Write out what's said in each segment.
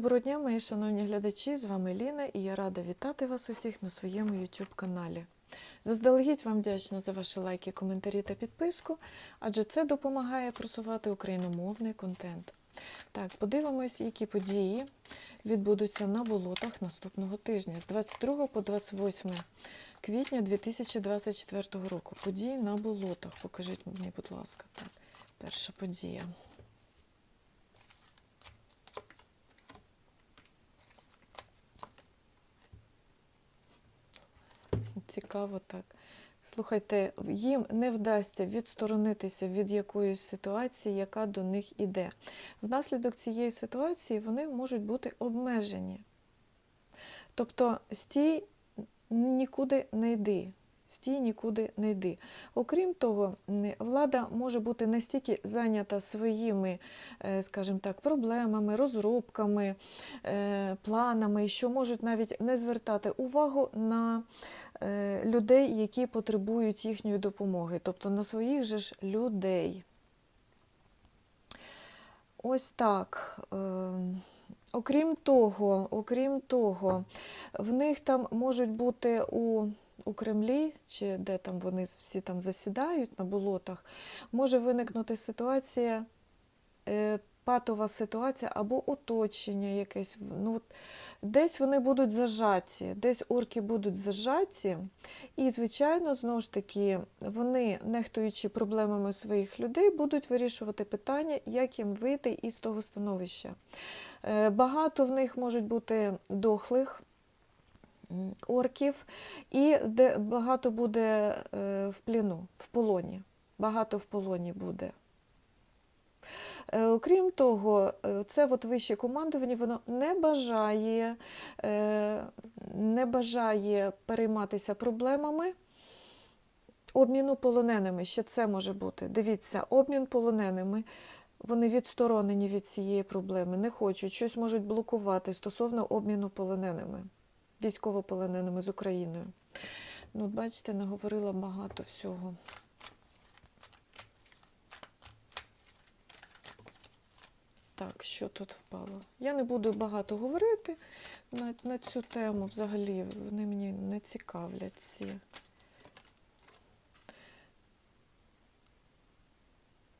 Доброго дня, мої шановні глядачі! З вами Ліна і я рада вітати вас усіх на своєму YouTube каналі. Заздалегідь вам вдячна за ваші лайки, коментарі та підписку, адже це допомагає просувати україномовний контент. Так, подивимось, які події відбудуться на болотах наступного тижня з 22 по 28 квітня 2024 року. Події на болотах. Покажіть мені, будь ласка, так. Перша подія. Цікаво так. Слухайте, їм не вдасться відсторонитися від якоїсь ситуації, яка до них іде. Внаслідок цієї ситуації вони можуть бути обмежені. Тобто, стій нікуди не йди. Стій нікуди не йди. Окрім того, влада може бути настільки зайнята своїми, е, скажімо так, проблемами, розробками, е, планами, що можуть навіть не звертати увагу на людей, які потребують їхньої допомоги, тобто на своїх же ж людей. Ось так. Окрім того, окрім того, в них там можуть бути у у Кремлі, чи де там вони всі там засідають на болотах, може виникнути ситуація, е, патова ситуація або оточення якесь. Ну, Десь вони будуть зажаті, десь орки будуть зажаті. І, звичайно, знову ж таки, вони, нехтуючи проблемами своїх людей, будуть вирішувати питання, як їм вийти із того становища. Е, багато в них можуть бути дохлих орків, і де багато буде е, в пліну, в полоні. Багато в полоні буде. Е, окрім того, е, це от вище командування воно не бажає, не бажає перейматися проблемами. Обміну полоненими, ще це може бути. Дивіться, обмін полоненими, вони відсторонені від цієї проблеми, не хочуть, щось можуть блокувати стосовно обміну полоненими військовополоненими з Україною. Ну, бачите, наговорила багато всього. Так, що тут впало? Я не буду багато говорити на, на цю тему взагалі. Вони мені не цікавлять ці.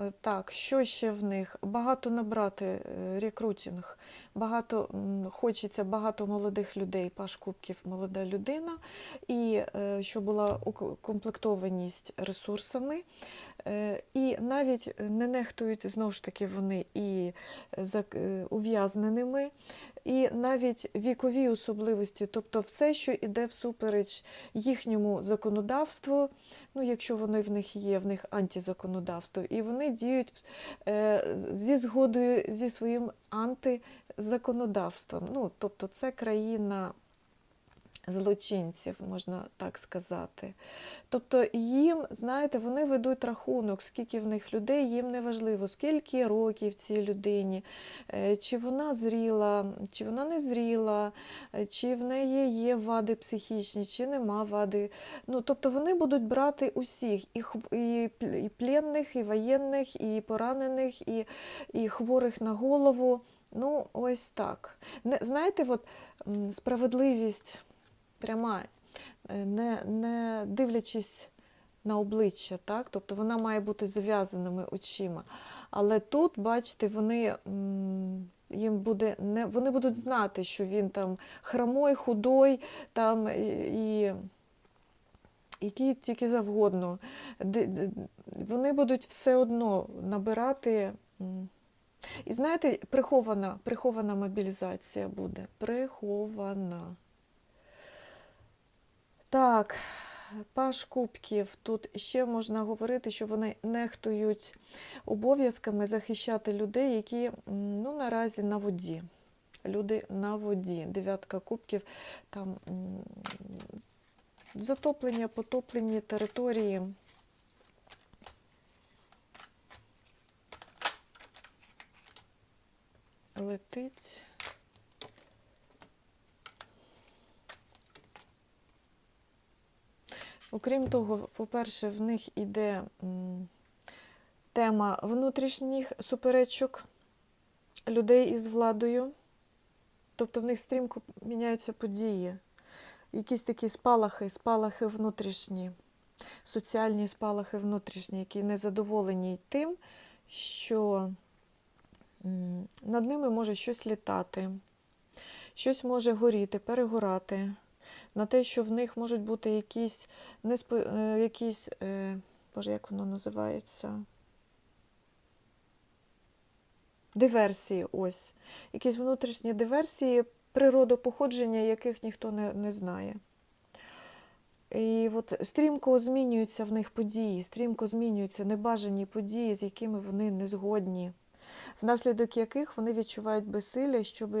Е, так, що ще в них? Багато набрати е, рекрутинг, багато хочеться багато молодих людей, Паш Кубків молода людина, і е, щоб була укомплектованість ресурсами. І навіть не нехтують знову ж таки вони і ув'язненими, і навіть вікові особливості, тобто все, що йде всупереч їхньому законодавству, ну якщо воно в них є, в них антизаконодавство, і вони діють е, зі згодою зі своїм антизаконодавством. Ну, Тобто це країна злочинців, можна так сказати. Тобто їм, знаєте, вони ведуть рахунок, скільки в них людей, їм не важливо, скільки років цій людині, е, чи вона зріла, чи вона не зріла, е, чи в неї є вади психічні, чи нема вади. Ну, Тобто вони будуть брати усіх, і і, і пленних, і воєнних, і поранених, і, і хворих на голову. Ну, ось так. Не, Знаєте, от справедливість пряма, е, не не дивлячись на обличчя, так? тобто вона має бути зав'язаними очима. Але тут, бачите, вони їм буде не вони будуть знати, що він там хромой, худой там і. Які тільки завгодно, вони будуть все одно набирати. І знаєте, прихована прихована мобілізація буде. Прихована. Так, Паш Кубків, тут ще можна говорити, що вони нехтують обов'язками захищати людей, які ну, наразі на воді. Люди на воді. Дев'ятка кубків, там затоплення, потоплені території. Летить. Окрім того, по-перше, в них іде тема внутрішніх суперечок людей із владою. Тобто в них стрімко міняються події. Якісь такі спалахи, спалахи внутрішні, соціальні спалахи внутрішні, які незадоволені тим, що над ними може щось літати, щось може горіти, перегорати, на те, що в них можуть бути якісь, неспо... е, якісь е, Боже, як воно називається? Диверсії, ось. Якісь внутрішні диверсії, природопоходження яких ніхто не, не знає. І от стрімко змінюються в них події, стрімко змінюються небажані події, з якими вони не згодні, внаслідок яких вони відчувають безсилля, щоб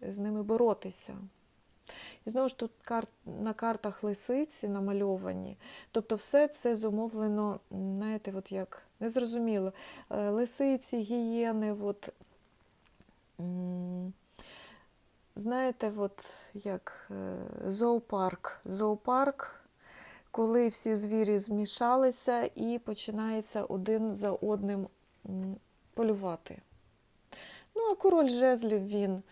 з ними боротися. І знову ж тут кар... на картах лисиці намальовані. Тобто все це зумовлено, знаєте, от як незрозуміло. Е, Лисиці, гієни, от, знаєте, от як е, зоопарк. Зоопарк, коли всі звірі змішалися і починається один за одним полювати. Ну, а король жезлів він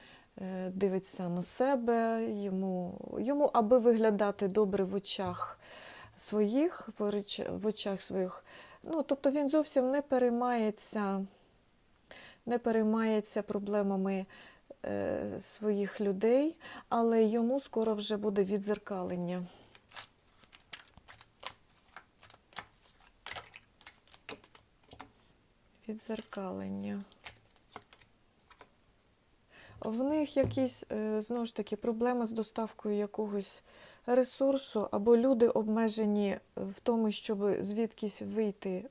дивиться на себе, йому, йому аби виглядати добре в очах своїх, в очах своїх. Ну, тобто він зовсім не переймається, не переймається проблемами е, своїх людей, але йому скоро вже буде відзеркалення. Відзеркалення. В них якісь, е, знову ж таки, проблеми з доставкою якогось ресурсу, або люди обмежені в тому, щоб звідкись вийти,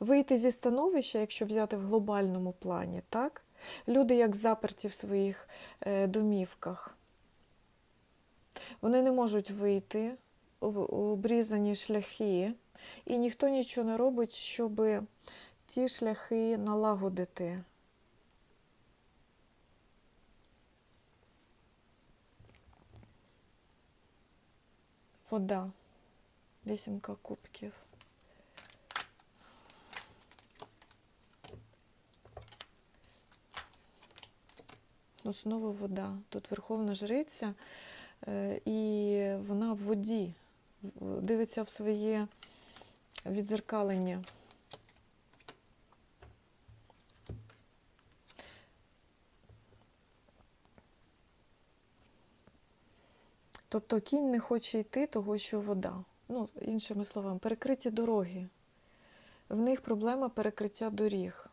вийти зі становища, якщо взяти в глобальному плані, так? Люди як заперті в своїх е, домівках. Вони не можуть вийти, об- обрізані шляхи, і ніхто нічого не робить, щоб ті шляхи налагодити. Вода. Вісімка кубків. Ну, знову вода. Тут верховна жриця, і вона в воді, дивиться в своє відзеркалення. Тобто кінь не хоче йти, того що вода. Ну, іншими словами, перекриті дороги. В них проблема перекриття доріг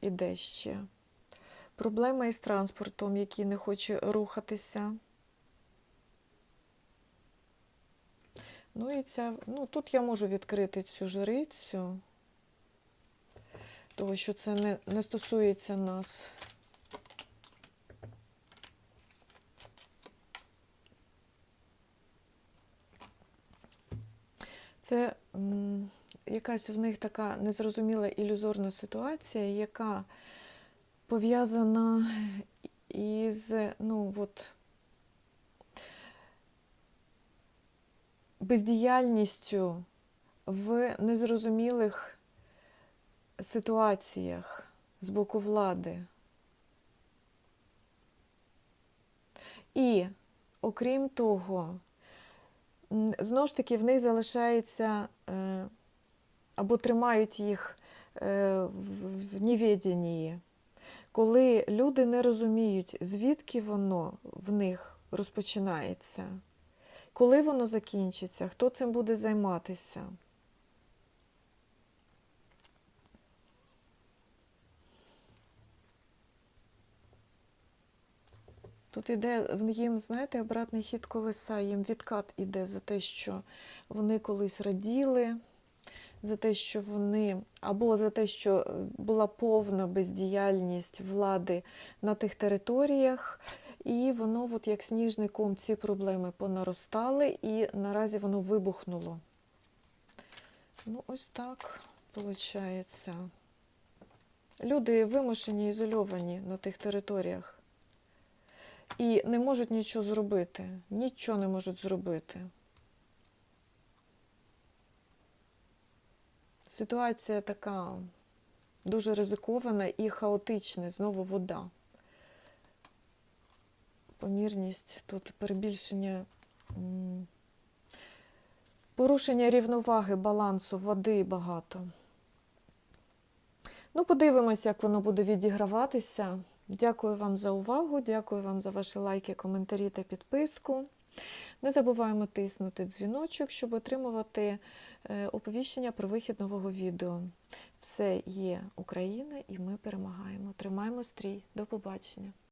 іде ще. Проблема із транспортом, який не хоче рухатися. Ну і ця, ну тут я можу відкрити цю жрицю, тому що це не, не стосується нас. Це м, якась в них така незрозуміла ілюзорна ситуація, яка пов'язана із, ну, от, бездіяльністю в незрозумілих ситуаціях з боку влади. І, окрім того, знову ж таки в них залишається е, або тримають їх е, в, невіденні, коли люди не розуміють, звідки воно в них розпочинається, коли воно закінчиться, хто цим буде займатися. Тут іде їм, знаєте, обратний хід колеса, їм відкат іде за те, що вони колись раділи, за те, що вони, або за те, що е, була повна бездіяльність влади на тих територіях, і воно, от як сніжний ком, ці проблеми понаростали, і наразі воно вибухнуло. Ну, ось так виходить. Люди вимушені, ізольовані на тих територіях. І не можуть нічого зробити. Нічого не можуть зробити. Ситуація така дуже ризикована і хаотична, знову вода. помірність, тут перебільшення, порушення рівноваги, балансу, води багато. Ну, подивимося, як воно буде відіграватися. Дякую вам за увагу, дякую вам за ваші лайки, коментарі та підписку. Не забуваємо тиснути дзвіночок, щоб отримувати е, оповіщення про вихід нового відео. Все є Україна і ми перемагаємо. Тримаємо стрій. До побачення.